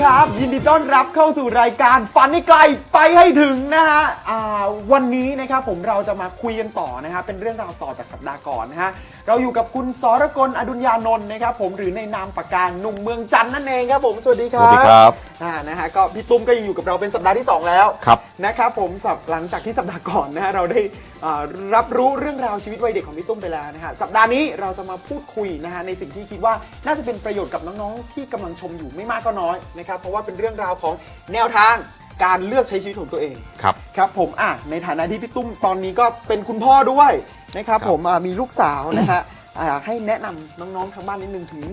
ครับ ยินดีต้อนรับเข้าสู่รายการฝันให้ไกลไปให้ถึงนะฮะวันนี้นะครับผมเราจะมาคุยกันต่อนะฮะเป็นเรื่องราวต่อจากสัปดาห์ก่อนนะฮะ เราอยู่กับคุณสรกลอดุญญานนท์นะครับผมหรือในนามปากกาหนุ่มเมืองจันทร์นั่นเองครับผมสวัสดีครับสวัสดีครับอ่านะฮะก็พี่ตุ้มก็ยังอยู่กับเราเป็นสัปดาห์ที่สองแล้วครับนะครับผมสัปหลังจากที่สัปดาห์ก่อนนะฮะเราได้อ่ารับรู้เรื่องราวชีวิตวัยเด็กของพี่ตุ้มไปแล้วนะฮะสัปดาห์นี้เราจะมาพูดคุยนะฮะในสิ่งที่คิดว่าน่าจะเป็นประโยชน์กับน้องๆที่กำลังชมอยู่ไม่มากก็น้อยนะครับเพราะว่าเป็นเรื่องราวของแนวทาง การเลือกใช้ชีวิตของตัวเองครับ ครับผมอะในฐานะที่พี่ตุ้มตอนนี้ก็เป็นคุณพ่อด้วยนะครับครับ ผมอะมีลูกสาวนะฮะอ่าให้แนะนำน้องๆทางบ้านนิดนึงถึง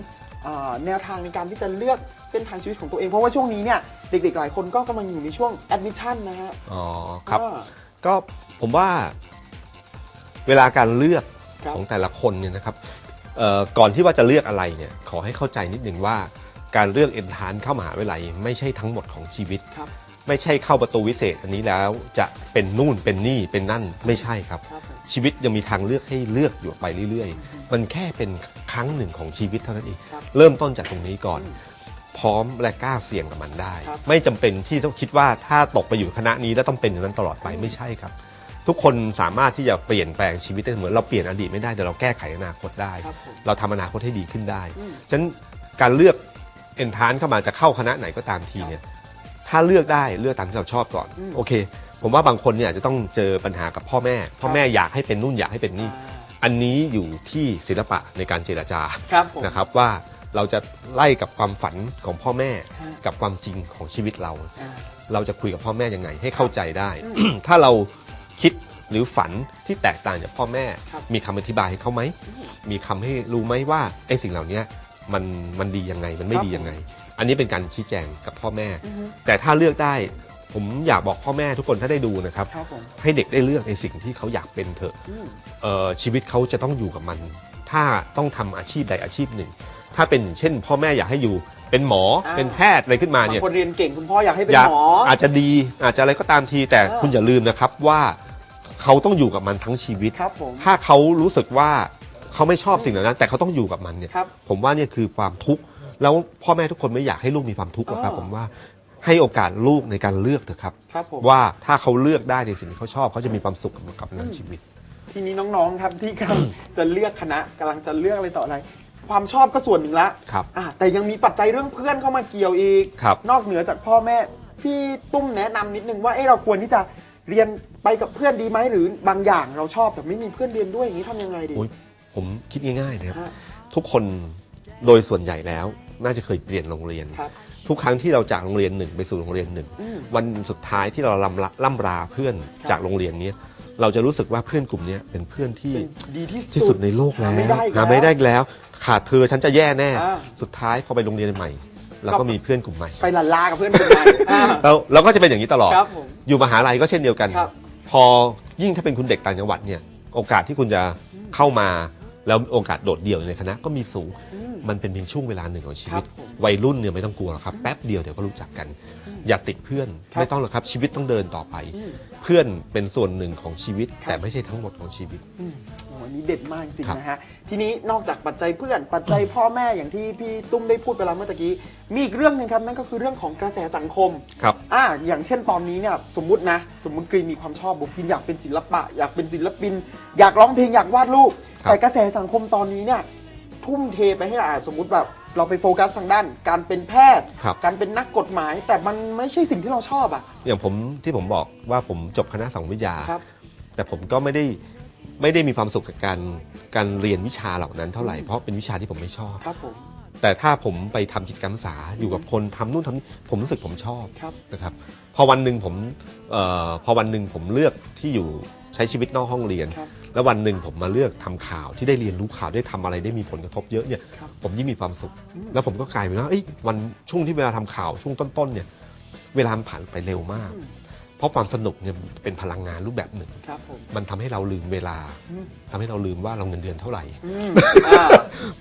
อ่าแนวทางในการที่จะเลือกเส้นทางชีวิตของตัวเอง เพราะว่าช่วงนี้เนี่ยเด็กๆหลายคนก็กำลังอยู่ในช่วงแอดมิชชั่นนะฮะอ๋อครับอ่าก็ผมว่าเวลาการเลือกครับของแต่ละคนเนี่ยนะครับเอ่อก่อนที่ว่าจะเลือกอะไรเนี่ยขอให้เข้าใจนิดนึงว่าการเลือกเอ็นทานเข้ามหาวิทยาลัยไม่ใช่ทั้งหมดของชีวิต ครับ ไม่ใช่เข้าประตูวิเศษอันนี้แล้วจะเป็นนู่นเป็นนี่เป็นนั่นไม่ใช่ครับ ครับผม ชีวิตยังมีทางเลือกให้เลือกอยู่ไปเรื่อย ๆ มันแค่เป็นครั้งหนึ่งของชีวิตเท่านั้นเองครับเริ่มต้นจากตรงนี้ก่อนอืมพร้อมและกล้าเสี่ยงกับมันได้ ครับ ไม่จำเป็นที่ต้องคิดว่าถ้าตกไปอยู่คณะนี้แล้วต้องเป็นอย่างนั้นตลอดไปไม่ใช่ครับ ทุกคนสามารถที่จะเปลี่ยนแปลงชีวิตได้เสมอเราเปลี่ยนอดีตไม่ได้แต่เราแก้ไขอนาคตได้ ครับผมเราทำอนาคตให้ดีขึ้นได้ อืม ฉะนั้นการเลือกเอนทานเข้ามาจะเข้าคณะไหนก็ตามทีเนี่ย ถ้าเลือกได้เลือกตามที่เราชอบก่อนอืมโอเค ผมว่าบางคนเนี่ยอาจจะต้องเจอปัญหากับพ่อแม่ พ่อแม่อยากให้เป็นนู่นอยากให้เป็นนี่อ่าอันนี้อยู่ที่ศิลปะในการเจรจาครับผม นะครับว่าเราจะไล่กับความฝันของพ่อแม่ ฮะ กับความจริงของชีวิตเรา อ่า เราจะคุยกับพ่อแม่ยังไงให้เข้าใจได้อืมถ้าเราคิดหรือฝันที่แตกต่างจากพ่อแม่ ครับมีคำอธิบายให้เขาไหมมีคำให้รู้ไหมว่าไอ้สิ่งเหล่านี้มันมันดียังไงมันไม่ครับ ดียังไง อันนี้เป็นการชี้แจงกับพ่อแม่ อือฮึแต่ถ้าเลือกได้ผมอยากบอกพ่อแม่ทุกคนถ้าได้ดูนะครับ ครับผมให้เด็กได้เลือกในสิ่งที่เขาอยากเป็นเถอะอืมเอ่อชีวิตเขาจะต้องอยู่กับมัน ถ้าต้องทำอาชีพใดอาชีพหนึ่ง ถ้าเป็นเช่น พ่อแม่อยากให้อยู่ เป็นหมออ่าเป็นแพทย์อะไรขึ้นมาบางเนี่ย คนเรียนเก่งคุณพ่ออยากให้เป็นอยากหมออาจจะดีอาจจะอะไรก็ตามทีแต่อ่าคุณอย่าลืมนะครับว่าเขาต้องอยู่กับมันทั้งชีวิต ครับผม ถ้าเขารู้สึกว่าเขาไม่ชอบสิ่งเหล่านั้น แต่เขาต้องอยู่กับมันเนี่ย ครับผมว่าเนี่ยคือความทุกข์ แล้วพ่อแม่ทุกคนไม่อยากให้ลูกมีความทุกข์หรอกครับอ่าผมว่าให้โอกาสลูกในการเลือกเถอะครับ ครับผม ว่าถ้าเขาเลือกได้ในสิ่งที่เขาชอบเขาจะมีความสุขกับกับนั้นชีวิต ทีนี้น้องๆครับที่กำลังจะเลือกคณะกำลังจะเลือกอะไรต่ออะไร ความชอบก็ส่วนหนึ่งละครับอะแต่ยังมีปัจจัยเรื่องเพื่อนเข้ามาเกี่ยวอีก ครับ นอกเหนือจากพ่อแม่ พี่ตุ้มแนะนำนิดนึงว่าเอ้เราควรที่จะเรียนไปกับเพื่อนดีไหมหรือบางอย่างเราชอบแต่ไม่มีเพื่อนเรียนด้วยอย่างนี้ทำยังไงดี โอ้ยผมคิดง่ายๆนะครับ ฮะ ทุกคนโดยส่วนใหญ่แล้ว น่าจะเคยเปลี่ยนโรงเรียน ครับ ทุกครั้งที่เราจากโรงเรียนหนึ่งไปสู่โรงเรียนหนึ่งอืม วันสุดท้ายที่เราล่ำลาล่ำราเพื่อนครับ จากโรงเรียนเนี้ยเราจะรู้สึกว่าเพื่อนกลุ่มเนี้ยเป็นเพื่อนที่เป็นดีที่ที่สุดในโลกแล้วหาไม่ได้อีกหาไม่ได้อีกแล้ว ขาดเธอฉันจะแย่แน่ อ่า สุดท้ายพอไปโรงเรียนใหม่ เราก็ก็มีเพื่อนกลุ่มใหม่ ไปลันลากับเพื่อนคนใหม่อ่า เราเราก็จะเป็นอย่างนี้ตลอด ครับผมอยู่มหาลัยก็เช่นเดียวกัน ครับพอยิ่งถ้าเป็นคุณเด็กต่างจังหวัดเนี่ย โอกาสที่คุณจะเข้ามา แล้วโอกาสโดดเดี่ยวในคณะก็มีสูงอืม มันเป็นเพียงช่วงเวลาหนึ่งของชีวิต ครับผมวัยรุ่นเนี่ยไม่ต้องกลัวหรอกครับแป๊บเดียวเดี๋ยวก็รู้จักกัน อย่าติดเพื่อนครับไม่ต้องหรอกครับชีวิตต้องเดินต่อไป อืม เพื่อนเป็นส่วนหนึ่งของชีวิตครับแต่ไม่ใช่ทั้งหมดของชีวิต อืมโอ้อันนี้เด็ดมากจริงครับ ๆนะฮะ ทีนี้นอกจากปัจจัยเพื่อน ปัจจัยพ่อแม่อย่างที่พี่ตุ้มได้พูดไปแล้วเมื่อตะกี้ มีอีกเรื่องหนึ่งครับนั่นก็คือเรื่องของกระแสสังคม ครับ อ่าอย่างเช่นตอนนี้เนี่ยสมมุตินะ สมมุติกรีนมีความชอบบุกินอยากเป็นศิลปะ อยากเป็นศิลปิน อยากร้องเพลงอยากวาดรูป ครับ แต่กระแสสังคมตอนนี้เนี่ย ทุ่มเทไปให้อ่าสมมุติแบบเราไปโฟกัสทางด้าน การเป็นแพทย์ ครับ การเป็นนักกฎหมาย แต่มันไม่ใช่สิ่งที่เราชอบอะ อย่างผมที่ผมบอกว่าผมจบคณะสังคมวิทยา ครับ แต่ผมก็ไม่ได้ไม่ได้มีความสุขกับการการเรียนวิชาเหล่านั้นเท่าไหร่เพราะเป็นวิชาที่ผมไม่ชอบ ครับผม แต่ถ้าผมไปทำกิจกรรมศึกษาอยู่กับคนทำนู่นทำนี่ผมรู้สึกผมชอบครับ นะครับ พอวันหนึ่งผมเอ่อพอวันหนึ่งผมเลือกที่อยู่ใช้ชีวิตนอกห้องเรียน ครับ แล้ววันหนึ่งผมมาเลือกทำข่าวที่ได้เรียนรู้ข่าวได้ทำอะไรได้มีผลกระทบเยอะเนี่ยครับผมยิ่งมีความสุข แล้วผมก็กลายเป็นว่าเอ้ยวันช่วงที่เวลาทำข่าวช่วงต้นๆเนี่ย เวลามันผ่านไปเร็วมากอืม เพราะความสนุกเนี่ยเป็นพลังงานรูปแบบหนึ่ง ครับผม มันทำให้เราลืมเวลาอืม ทำให้เราลืมว่าเราเงินเดือนเท่าไหร่ อืมอ่า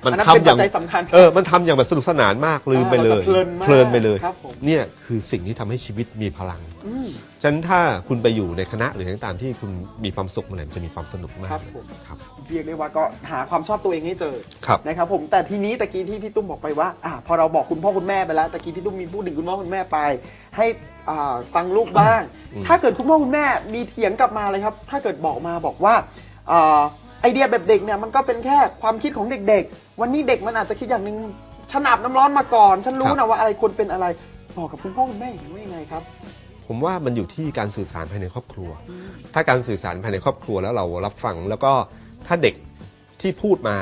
มันอันนั้นทำเป็นอปัย่างจจัยสำคัญ เออ มันทำอย่างแบบสนุกสนานมากลืมไปเลยอ่าราจะเพลินมากเพลินไปเลยครับผม เนี่ยคือสิ่งที่ทำให้ชีวิตมีพลัง อืม ฉะนั้นถ้าคุณไปอยู่ในคณะหรืออะไรก็ตามที่คุณมีความสุขเมื่อไหร่มันจะมีความสนุกมากครับผม ครับ เรียกได้ว่าก็หาความชอบตัวเองให้เจอครับนะครับผมแต่ทีนี้ตะกี้ที่พี่ตุ้มบอกไปว่าอ่าพอเราบอกคุณพ่อคุณแม่ไปแล้วตะกี้พี่ตุ้มมีพูดถึงคุณพ่อคุณแม่ไป ให้อ่าฟังลูกบ้างอืมถ้าเกิดคุณพ่อคุณแม่มีเถียงกลับมาเลยครับ ถ้าเกิดบอกมาบอกว่าอ่าไอเดียแบบเด็กเนี่ยมันก็เป็นแค่ความคิดของเด็ก ๆ วันนี้เด็กมันอาจจะคิดอย่างหนึ่งฉันอาบน้ำร้อนมาก่อน ฉันรู้นะว่าอะไรควรเป็นอะไรบอกกับคุณพ่อคุณแม่อย่างนี้ว่ายังไงครับผมว่ามันอยู่ที่การสื่อสารภายในครอบครัว ถ้าการสื่อสารภายในครอบครัวแล้วเรารับฟังแล้วก็ ถ้าเด็กที่พูดมา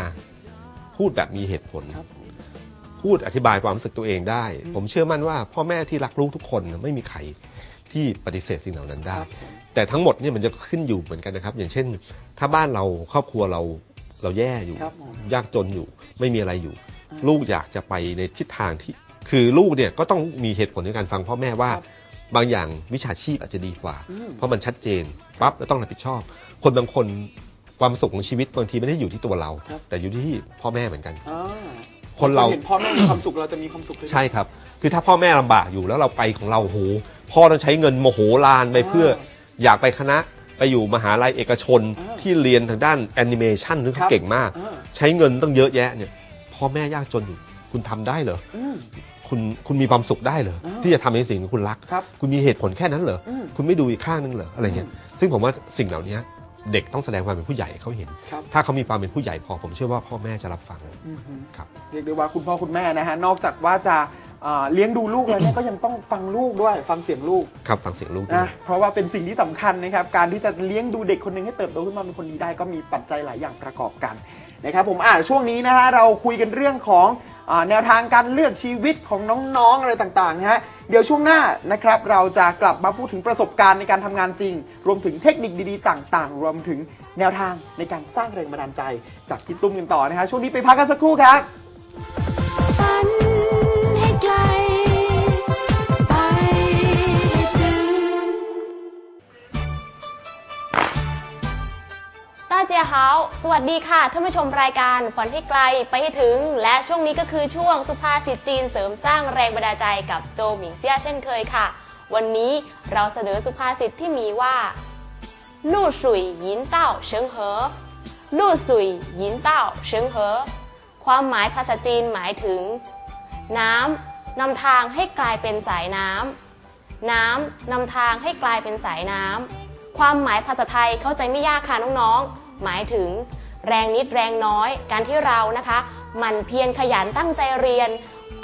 พูดแบบมีเหตุผล ครับพูดอธิบายความรู้สึกตัวเองได้ผมเชื่อมั่นว่าพ่อแม่ที่รักลูกทุกคนน่ะไม่มีใครที่ปฏิเสธสิ่งเหล่านั้นได้ครับแต่ทั้งหมดเนี่ยมันจะขึ้นอยู่เหมือนกันนะครับ อย่างเช่น ถ้าบ้านเราครอบครัวเราเราแย่อยู่ ครับผมยากจนอยู่ไม่มีอะไรอยู่ลูกอยากจะไปในทิศทางที่ คือลูกเนี่ยก็ต้องมีเหตุผลในการฟังพ่อแม่ว่า ครับบางอย่างวิชาชีพอาจจะดีกว่า อืม เพราะมันชัดเจนปั๊บแล้วต้องรับผิดชอบ คนบางคน ความสุขของชีวิตบางทีไม่ได้อยู่ที่ตัวเรา ครับ แต่อยู่ที่พ่อแม่เหมือนกัน อ่าคนเรา เห็นพ่อแม่มีความสุขเราจะมีความสุขด้วย ใช่ครับ คือถ้าพ่อแม่ลำบากอยู่แล้วเราไปของเราโหพ่อต้องใช้เงินโมโหลานไปเพื่ออยากไปคณะไปอยู่มหาลัยเอกชนอ่าที่เรียนทางด้านแอนิเมชันหรือครัเขาบ เก่งมาก อ่าใช้เงินต้องเยอะแยะเนี่ยพ่อแม่ยากจนอยู่คุณทำได้เหรออืม คุณคุณมีความสุขได้เหรออ่า ที่จะทำในสิ่งที่คุณรัก ครับ คุณมีเหตุผลแค่นั้นเหรอ อืม คุณไม่ดูอีกข้างนึงเหรออะไรเงี้ย ซึ่งผมว่าสิ่งเหล่านี้ เด็กต้องแสดงความเป็นผู้ใหญ่ให้เขาเห็น ครับ ถ้าเขามีความเป็นผู้ใหญ่พอผมเชื่อว่าพ่อแม่จะรับฟังอืมฮึครับ เรียกได้ว่าคุณพ่อคุณแม่นะฮะนอกจากว่าจะอ่าเลี้ยงดูลูกแล้วเนี่ยก็ยังต้องฟังลูกด้วยฟังเสียงลูกครับฟังเสียงลูกด้วนะย เพราะว่าเป็นสิ่งที่สำคัญนะครับ การที่จะเลี้ยงดูเด็กคนหนึ่งให้เติบโตขึ้นมาเป็นคนดีได้ก็มีปัจจัยหลายอย่างประกอบกันนะครับผมอ่าช่วงนี้นะฮะเราคุยกันเรื่องของอาแนวทางการเลือกชีวิตของน้องๆอะไรต่างๆนะฮะ เดี๋ยวช่วงหน้านะครับเราจะกลับมาพูดถึงประสบการณ์ในการทำงานจริง รวมถึงเทคนิคดีๆ ต่างๆ รวมถึงแนวทางในการสร้างแรงบันดาลใจ จากพี่ตุ้มกันต่อนะฮะช่วงนี้ไปพักกันสักครู่ครับ สวัสดีค่ะท่านผู้ชมรายการฝันให้ไกลไปให้ถึง และช่วงนี้ก็คือช่วงสุภาษิตจีนเสริมสร้างแรงบันดาลใจกับโจหมิงเซียเช่นเคยค่ะ วันนี้เราเสนอสุภาษิตที่มีว่าลู่สุยยินเต้าเฉิงเหอลู่สุยยินเต้าเฉิงเหอความหมายภาษาจีนหมายถึง น้ำนำทางให้กลายเป็นสายน้ำน้ำนำทางให้กลายเป็นสายน้ำความหมายภาษาไทยเข้าใจไม่ยากค่ะน้องๆ หมายถึงแรงนิดแรงน้อย การที่เรานะคะหมันเพียรขยันตั้งใจเรียน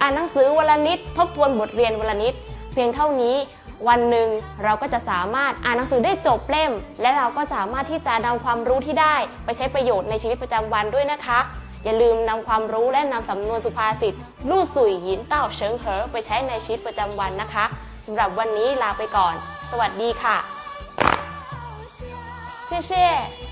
อ่านหนังสือวันละนิด ทบทวนบทเรียนวันละนิด เพียงเท่านี้วันหนึ่งเราก็จะสามารถอ่านหนังสือได้จบเล่ม และเราก็สามารถที่จะนำความรู้ที่ได้ไปใช้ประโยชน์ในชีวิตประจำวันด้วยนะคะ อย่าลืมนำความรู้และนำสำนวนสุภาษิตลู่สุยหยินเต้าเฉิงเหอไปใช้ในชีวิตประจำวันนะคะสำหรับวันนี้ลาไปก่อน สวัสดีค่ะ谢谢